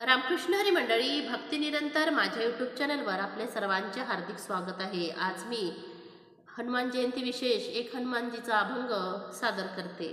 रामकृष्ण हरी मंडळी भक्ती निरंतर माझ्या यूट्यूब चॅनलवर आपले सर्वांचे हार्दिक स्वागत आहे. आज मी हनुमान जयंती विशेष एक हनुमानजीचा अभंग सादर करते.